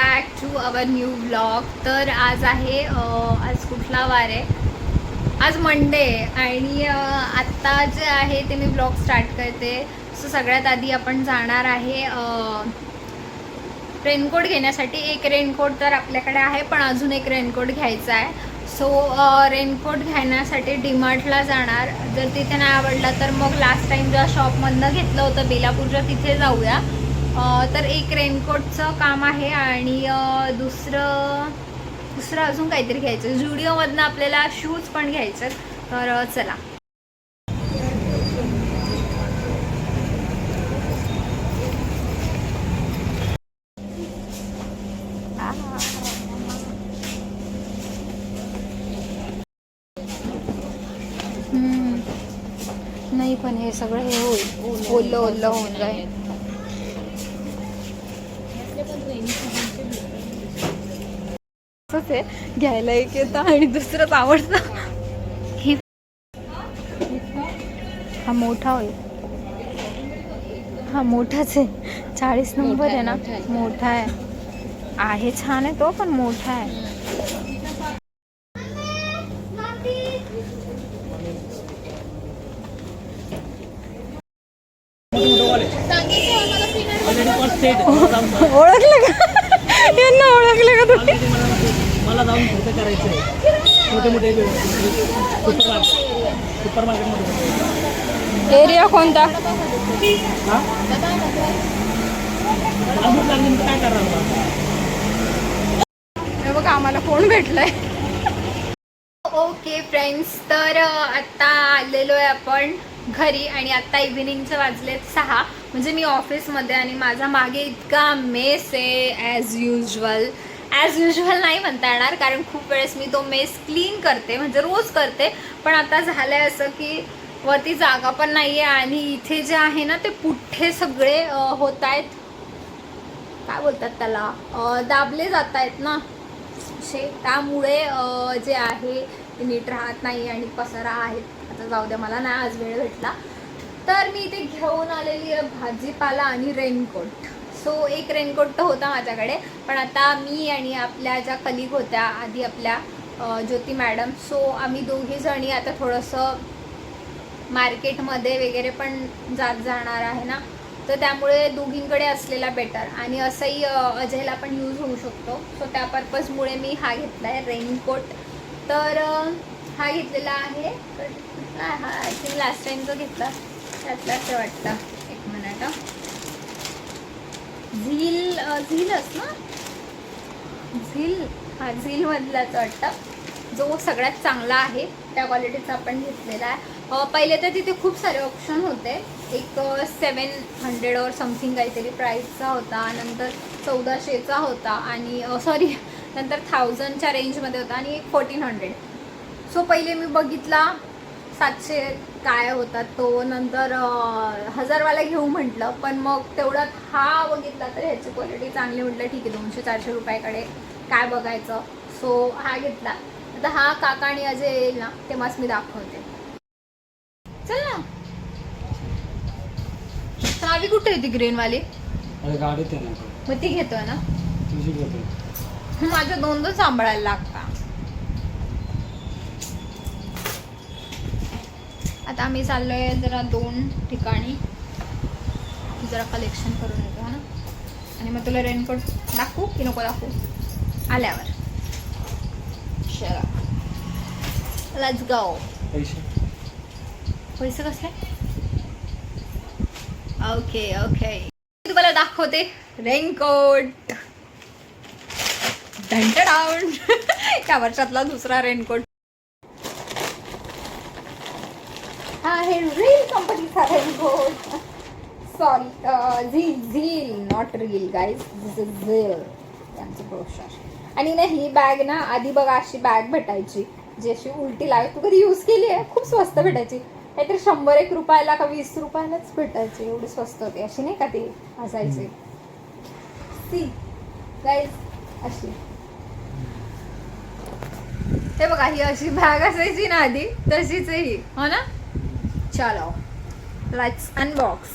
Back to our new blog तर आज आहे आज कुठला वार आहे? आज मंडे आणि आत्ता जे आहे ते मी ब्लॉग स्टार्ट करते. सो सगळ्यात आधी आपण जाणार आहे रेनकोट घेण्यासाठी. एक रेनकोट तर आपल्याकडे आहे पण अजून एक रेनकोट घ्यायचा आहे. सो रेनकोट घेण्यासाठी डीमार्टला जाणार. जर तिथे नाही आवडला तर मग लास्ट टाइम ज्या शॉपमधनं घेतलं होतं बेलापूरच्या तिथे जाऊया. तर एक रेनकोटचं काम आहे आणि दुसरं दुसरं अजून काहीतरी घ्यायचं जुडिओमधनं आपल्याला शूज पण घ्यायचे तर चला. हम्म. नाही पण हे सगळं हे होईल. ओलं ओलं होऊन जाईल. तसंच आहे. घ्यायला एक येतं आणि दुसरंच आवडतं. हे हा मोठा होईल. हा मोठाच आहे. चाळीस नंबर आहे ना? मोठा आहे आहे. छान आहे तो पण मोठा आहे. ओळखलं का? यांना ओळखलं का तुम्ही? मला जाऊन खर्च करायचं आहे. मोठे मोठे सुपर मार्केट सुपर मार्केटमध्ये एरिया कोणता? हा? काय करणार? हे बघा आम्हाला कोण भेटलंय? ओके फ्रेंड्स तर आत्ता आलेलो आहे आपण. घरी आणि आत्ता इव्हिनिंगचे वाजलेत सहा. म्हणजे मी ऑफिसमध्ये आणि माझा मागे इतका मेस आहे ॲज युजल ॲज युजल नाही म्हणता येणार कारण खूप वेळेस मी तो मेस क्लीन करते म्हणजे रोज करते. पण आता झालं आहे असं की वरती जागा पण नाही आहे आणि इथे जे आहे ना ते पुठ्ठे सगळे होत आहेत. काय बोलतात त्याला? दाबले जात आहेत ना. त्यामुळे जे आहे ते नीट राहत नाही आणि पसारा आहेत आता जाऊ द्या मला नाही आज वेळ भेटला. तर मी इथे घेऊन आलेली आहे भाजीपाला आणि रेनकोट. सो एक रेनकोट तर होता माझ्याकडे पण आता मी आणि आपल्या ज्या कलिग होत्या आधी आपल्या ज्योती मॅडम सो आम्ही दोघी जणी आता थोडंसं मार्केटमध्ये वगैरे पण जात जाणार आहे ना? तर त्यामुळे दोघींकडे असलेला बेटर आणि असंही अजयला पण यूज होऊ शकतो. सो त्या पर्पजमुळे मी हा घेतला आहे रेनकोट. तर हा घेतलेला आहे. हा ॲक्च्युली लास्ट टाइम जो घेतला त्यातला असं वाटतं. एक मिनिट झील झीलच ना? झील हा झीलमधलाच वाटतं. जो सगळ्यात चांगला आहे त्या क्वालिटीचा आपण घेतलेला आहे. पहिले तर तिथे खूप सारे ऑप्शन होते. एक सेवन हंड्रेड और समथिंग काहीतरी प्राईसचा होता नंतर चौदाशेचा होता आणि सॉरी नंतर थाउजंडच्या रेंजमध्ये होता आणि एक फोर्टीन हंड्रेड. सो पहिले मी बघितला सातशे काय होता तो नंतर हजारवाला घेऊ म्हटलं पण मग तेवढ्यात हा बघितला तर ह्याची क्वालिटी चांगली म्हटलं ठीक आहे दोनशे चारशे रुपयाकडे काय बघायचं. सो हा घेतला. आता हा काका आणि अजय येईल ना तेव्हाच मी दाखवते. चल ना. सावी कुठे आहे ती ग्रीनवाली मग ती घेतोय ना? तुझी घेतो माझ्या दोन दोन सांभाळायला लागता. आता आम्ही चाललोय जरा दोन ठिकाणी. जरा कलेक्शन करून येतो हा ना? आणि मग तुला रेनकोट दाखवू की नको दाखवू? आल्यावर. लेट्स गो पैसे? पैसे कसे? ओके ओके तुम्हाला दाखवते रेनकोट डाऊन या वर्षातला दुसरा रेनकोट हा आहे रील कंपनीचा raincoat sorry Zeel Zeel not reel guys this is Zeel त्यांचं ब्रोशर आणि ना ही बॅग ना आधी बघा अशी बॅग भेटायची जी अशी उलटी लावे तू कधी यूज केली आहे? खूप स्वस्त भेटायची. काहीतरी शंभर एक रुपयाला का वीस रुपयालाच भेटायची. एवढी स्वस्त होती. अशी नाही का ती? असायची. ती गाईज अशी. हे बघा ही अशी बॅग असायची ना आधी तशीच ही. हो ना? चलो. लेट्स अनबॉक्स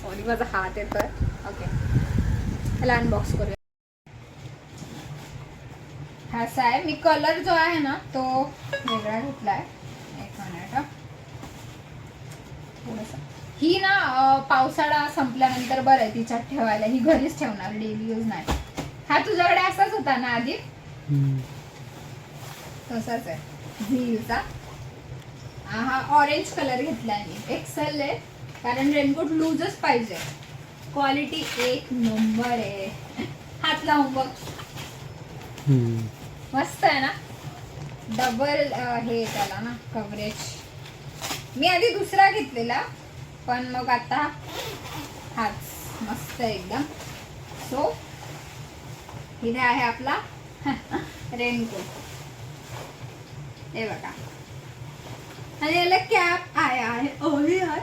सॉरी माझा हात येतोय. ओके त्याला अनबॉक्स करूया. हा असा आहे मी कलर जो आहे ना तो वेगळा घेतला आहे एक मिनिट हं. थोडंसं. ही ना पावसाळा संपल्यानंतर बरं आहे तिच्यात ठेवायला. ही घरीच ठेवणार डेली यूज नाही. हा तुझ्याकडे असाच होता ना आधी? तसाच आहे. झीलचा हा ऑरेंज कलर घेतलाय मी. एक्सेल आहे. कारण रेनकोट लूजच पाहिजे. क्वालिटी एक नंबर आहे. हात लावून बघ मस्त आहे ना? डबल हे त्याला ना कव्हरेज मी आधी दुसरा घेतलेला पण मग आता हाच. मस्त एकदम. सो इथे आहे आपला रेनकोट. हे बघा. आणि याला कॅप आहे आहे ओली आहे.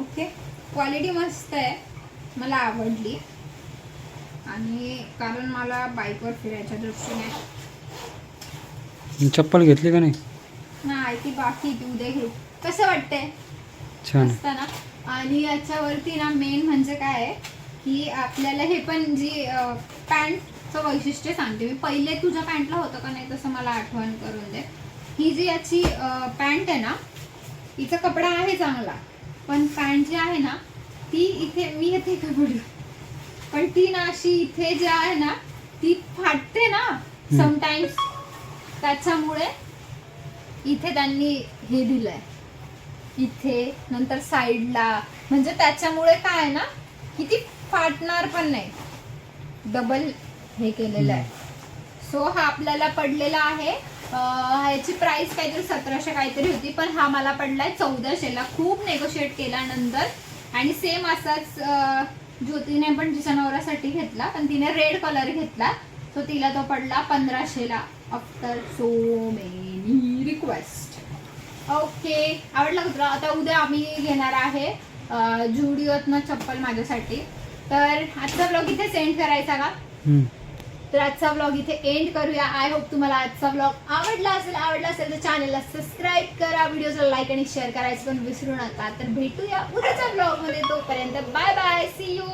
ओके. क्वालिटी मस्त आहे. मला आवडली. आणि कारण मला बाईकवर फिरायच्या दृष्टीने चप्पल घेतली का नाही? नाही ती बाकी ती उद्या घेऊ. कसं वाटतंय? छान ना? आणि याच्यावरती ना मेन म्हणजे काय आहे? की आपल्याला हे पण जी पॅन्टचं वैशिष्ट्य सांगते मी. पहिले तुझ्या पॅन्टला होतं का नाही तसं मला आठवण करून दे. ही जी याची पॅन्ट आहे ना हिचा कपडा आहे चांगला पण पॅन्ट जी आहे ना ती इथे मी येते कपडी पण ती ना अशी इथे जी आहे ना ती फाटते ना समटाईम्स त्याच्यामुळे इथे त्यांनी हे दिलंय. इथे नंतर साईडला म्हणजे त्याच्यामुळे काय आहे ना की ती फाटणार पण नाही. डबल हे केलेलं आहे. सो हा आपल्याला पडलेला आहे. ह्याची प्राइस काहीतरी सतराशे काहीतरी होती पण हा मला पडलाय चौदाशेला खूप नेगोशिएट केल्यानंतर. आणि सेम असाच ज्योतीने पण तिच्या नवऱ्यासाठी घेतला पण तिने रेड कलर घेतला. सो तिला तो पडला पंधराशेला after so many request okay आवडला कुत्रा तुला? आता उद्या आम्ही घेणार आहे जुडिओतनं चप्पल माझ्यासाठी. तर आजचा ब्लॉग इथे सेंड करायचा का? तर आजचा ब्लॉग इथे एंड करूया. आय होप तुम्हाला आजचा ब्लॉग आवडला असेल आवडला असेल तर चॅनलला सबस्क्राईब करा. व्हिडिओला लाईक आणि शेअर करायचं पण विसरू नका. तर भेटूया उद्याच्या ब्लॉगमध्ये. तोपर्यंत बाय बाय सी यू